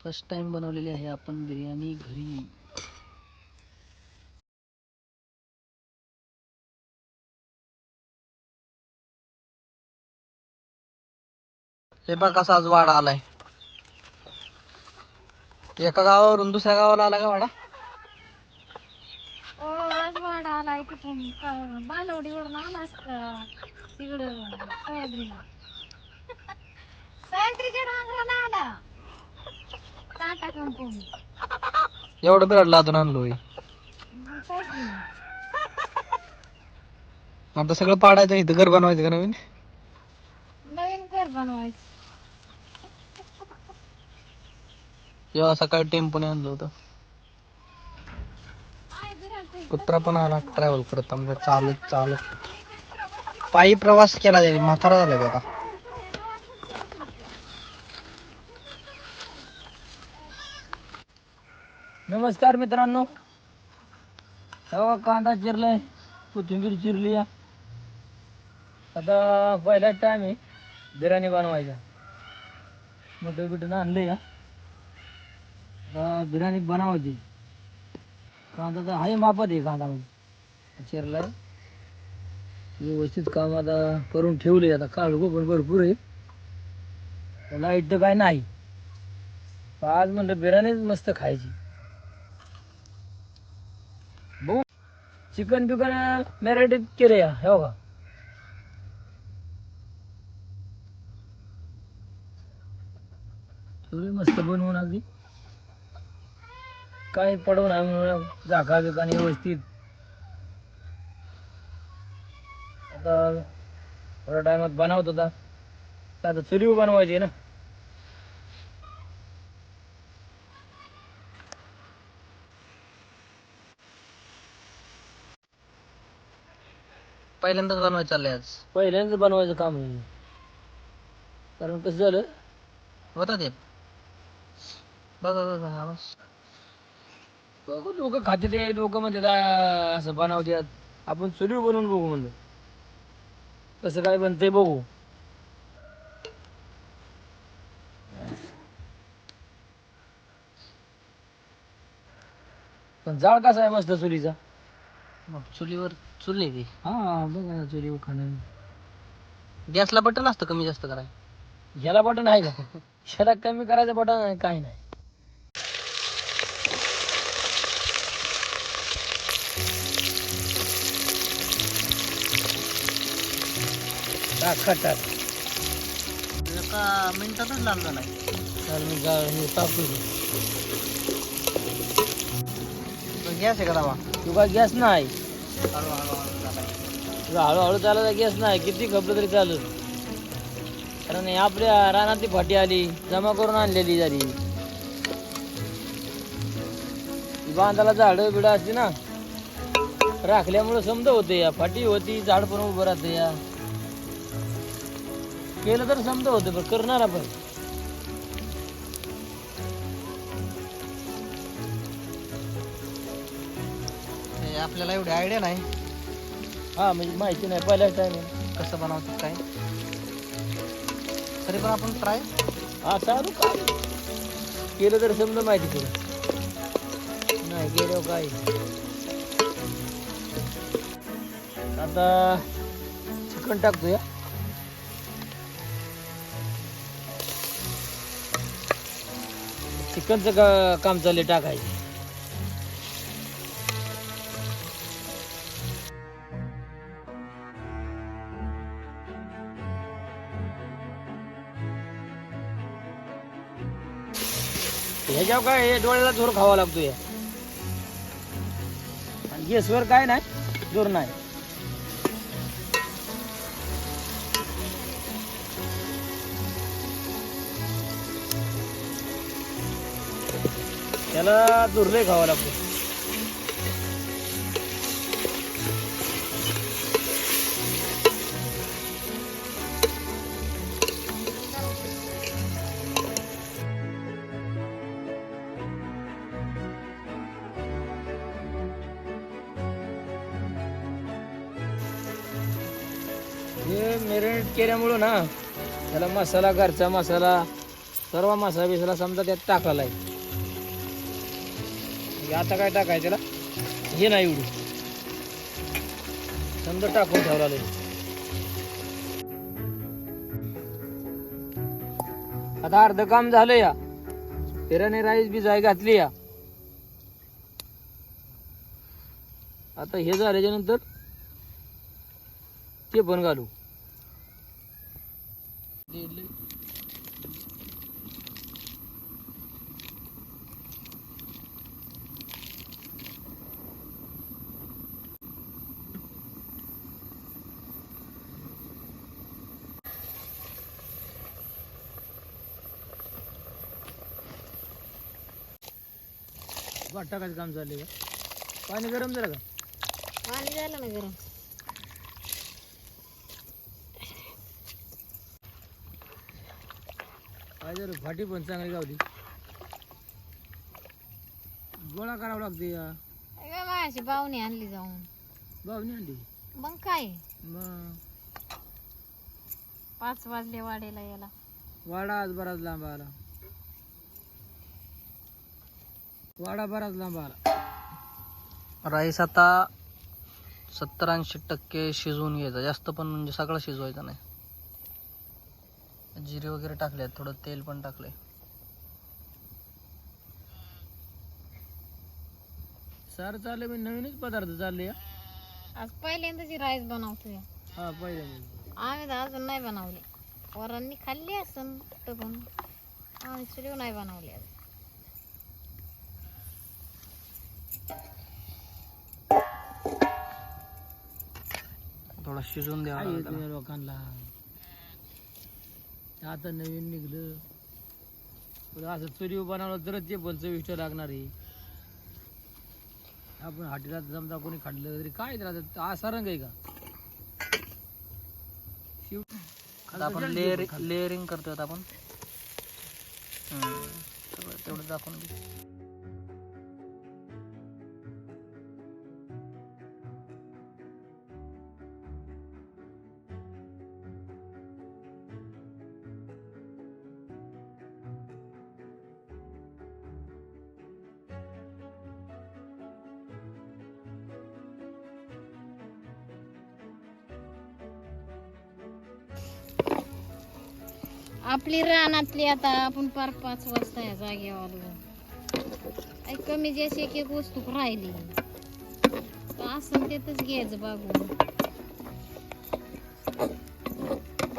First time बनवलेली आहे आपण बिर्याणी घरी. हे बघ कसा आज वाडा आलाय. एका गावावरून दुसऱ्या गावाला आला का वाडा? ओ आज वाडा आलाय कुठून बालवडीवरून आलास तिकडं सह्याद्रीला. सह्याद्रीच्या डोंगराला आला. कंपनी एवढं आणलोय मग काय केलं? आता सगळं पाडायचं इथं घर बनवायचं का नवीन? नवीन घर बनवायचं. जेव्हा सकाळी टेम्पोने आणलं होतं. कुत्रा पण आला ट्रॅव्हल करत आमच्या चालत चालत. पायी प्रवास केला म्हातारा झालाय बघा. नमस्कार मित्रांनो. हो कांदा चिरलाय कोथिंबीर चिरली आता पहिला टाइम आहे बिर्याणी बनवायचा. मोठं बिटून आणलं या. आता बिर्याणी बनवायची. कांदा तर आहे मापात आहे कांदा म्हणजे चिरलाय. व्यवस्थित काम आता करून ठेवले आता काढू पण भरपूर आहे. लाइट तर काय नाही. आज म्हणलं बिर्याणीच मस्त खायची बघू चिकन बिकन मॅरिनेट केले या हो का ठेवले मस्त बनवून अगदी. काय पडवून आहे म्हणून झाका बिकाने व्यवस्थित. आता थोड्या टायमात बनवत होता आता चुलीवर बनवायची ना. पहिल्यांदाच बनवायचं चाललंय आज. पहिल्यांदाच बनवायचं काम आहे. कारण कसं झालं? होता ते. बघा बघा आवाज बघू लोक खाते ते लोक म्हणतात "आ, असं बनवतात आपण चुलीवर बनवून बघू म्हणलं. कसं काय बनते बघू. पण जाळ कसा आहे मस्त चुलीचा? चुलीवर चुल ती. हा बघा ना चुलीवर खाणं गॅसला बटन असतं कमी जास्त कराय ह्याला बटन आहे का? ह्याला कमी करायचं बटन आहे काही नाही. टाक एका मिनिटातच लागलं नाही चाल मी जाळ हे गॅस आहे का दावा? तू काय गॅस नाही. तुला हळूहळू चालायचा गॅस नाही. किती खपलं तरी चालत कारण आपल्या रानातली फाटी आली जमा करून आणलेली झाली. बांधाला झाडं बिडं असते ना राखल्यामुळे समज होते. या फाटी होती झाड पण उभं राहते या. केलं तर समज होतं पण करणार आपण. आपल्याला एवढी आयडिया नाही. हा म्हणजे माहिती नाही पहिल्याच टाइम कसं बनवतात काय? तरी पण आपण ट्राय हा चालू काय केलं तर समजा माहिती तुला. नाही गेलो काय? आता चिकन टाकतो या चिकनचं का काम चालले टाकायचं. ह्याच्यावर काय हे डोळ्याला जोर खावा लागतो या आणि गॅसवर काय नाही जोर नाही. त्याला दुर्लय खावा लागतो हे मेरिनेट केल्यामुळं ना त्याला मसाला घरचा मसाला सर्व मसाला बिसाला समजा त्यात टाकायला आहे. आता काय टाकाय त्याला? हे नाही एवढी समजा टाकून ठेवला आहे आता अर्ध काम झालं या. फिराने राईस बी जाय घातली या. आता हे झाल्याच्यानंतर ते पण घालू. टाकायचं काम चाललंय का पाणी गरम झालं का पाणी झालं ना गरम काय जर फाटी पण चांगली गावली. गोळा करावं लागते या. अगं माझी बावणी आणली जाऊन. भावनी आणली? मग काय? मग? पाच वाजले वाडेला याला वाडा आज बराच लांब आला. वाडा बराच लांब आला. राईस आता सत्तर ऐंशी टक्के शिजवून घ्यायचा. जास्त पण म्हणजे सगळं शिजवायचं नाही. जिरे वगैरे टाकले थोडं तेल पण टाकलंय. सर चालले मी नवीनच पदार्थ चालले आज पहिल्यांदाची राईस बनवतोय. हा पहिले आम्ही तर अजून नाही बनवले. वरांनी खाल्ली असं कुठं पण. आम्ही चुलीव नाही बनवली अजून. थोडा शिजवून द्यावा लोकांना आता नवीन निघलं. पण असं चुलीवर बनवलं तरच ते पण चविष्ट लागणार आहे. आपण हाटीला जमता कोणी खाल्लं तरी काय राहत असा रंग आहे का? शिव- आपण लेअर लेअरिंग करतोय आपण. तेवढं दाखवून घे आपली रानातली आता आपण पार पाच वाजता या जागेवर. आलो काही कमी जशी एक एक वस्तू राहिली. असं तेच घ्यायचं बागून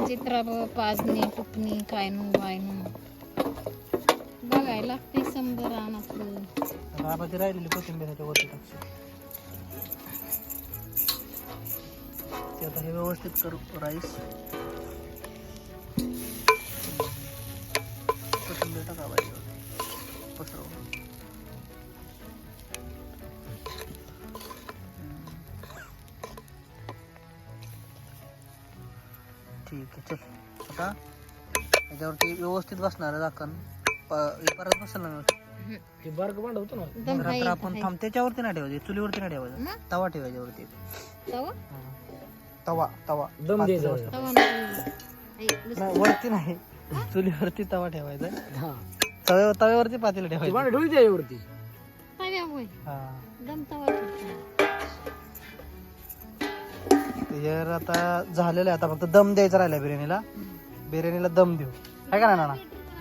चित्रा पाजणी टुकणी काय नू बाय नू. बघायला लागते समजा रानातलं. आपण राहिलेली कोथिंबीर वरती ते आता हे व्यवस्थित करू राईस. कोथिंबीर पसरवून ठीक आहे चल आता याच्यावरती व्यवस्थित बसणार आहे झाकण परत बसेल ना ते बारक भांड होतं ना दम रात्र आपण. थांब त्याच्यावरती नाही ठेवायचे चुलीवरती नाही ठेवायचं? तवा ठेवायचा वरती तवा? तवा तवा दम द्यायचा तवा वरती नाही चुलीवरती तवा ठेवायचा तव्या तव्यावरती पातेलं ठेवायचं. दम तवा ठेवतो. यार आता झालेलं आहे. आता फक्त दम द्यायचा राहिला बिर्याणीला. बिर्याणीला दम देऊ. काय का ना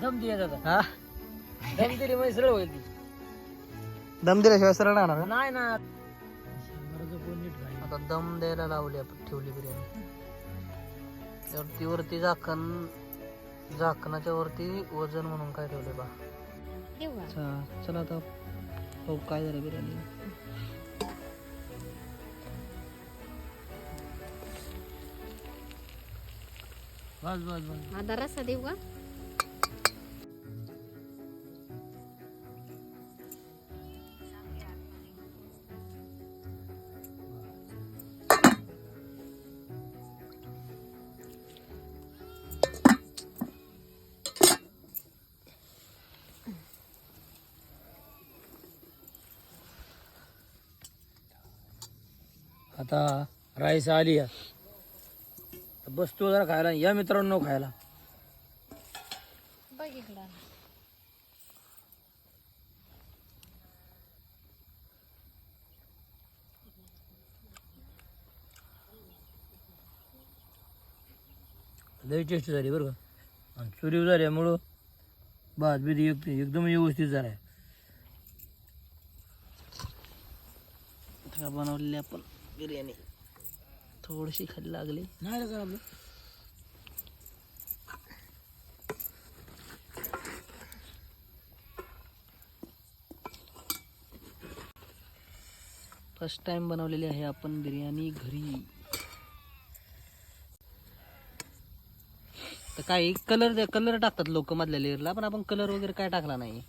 दम द्यायचा हा? दम दिली म्हणजे सरळ होईल दम दिल्याशिवाय सरळ राहणार का? नाही ना. आता दम द्यायला लावली आपण ठेवली बिर्याणी. वरती वरती झाकण झाकणाच्या वरती वजन म्हणून काय ठेवले बा? अच्छा चला आता हो काय झालं बिर्याणी. बस बस बस. आधा रस्सा देऊ का? आता राईस आली आहे. बसतो जरा खायला. या मित्रांनो खायला. लई टेस्ट झाली बरं का. झाली चुरीव झाल्यामुळं भात बी एक एकदम व्यवस्थित झाला आहे बनवलेले आपण. बिर्याणी. थोडीशी खाली लागली. नाही का आपलं फर्स्ट टाइम बनवलेली आहे आपण बिर्याणी घरी. तर काही कलर कलर टाकतात लोक मधल्या लेअरला पण आपण कलर वगैरे काय टाकला नाही.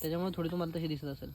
त्याच्यामुळे थोडी तुम्हाला तशी दिसत असेल.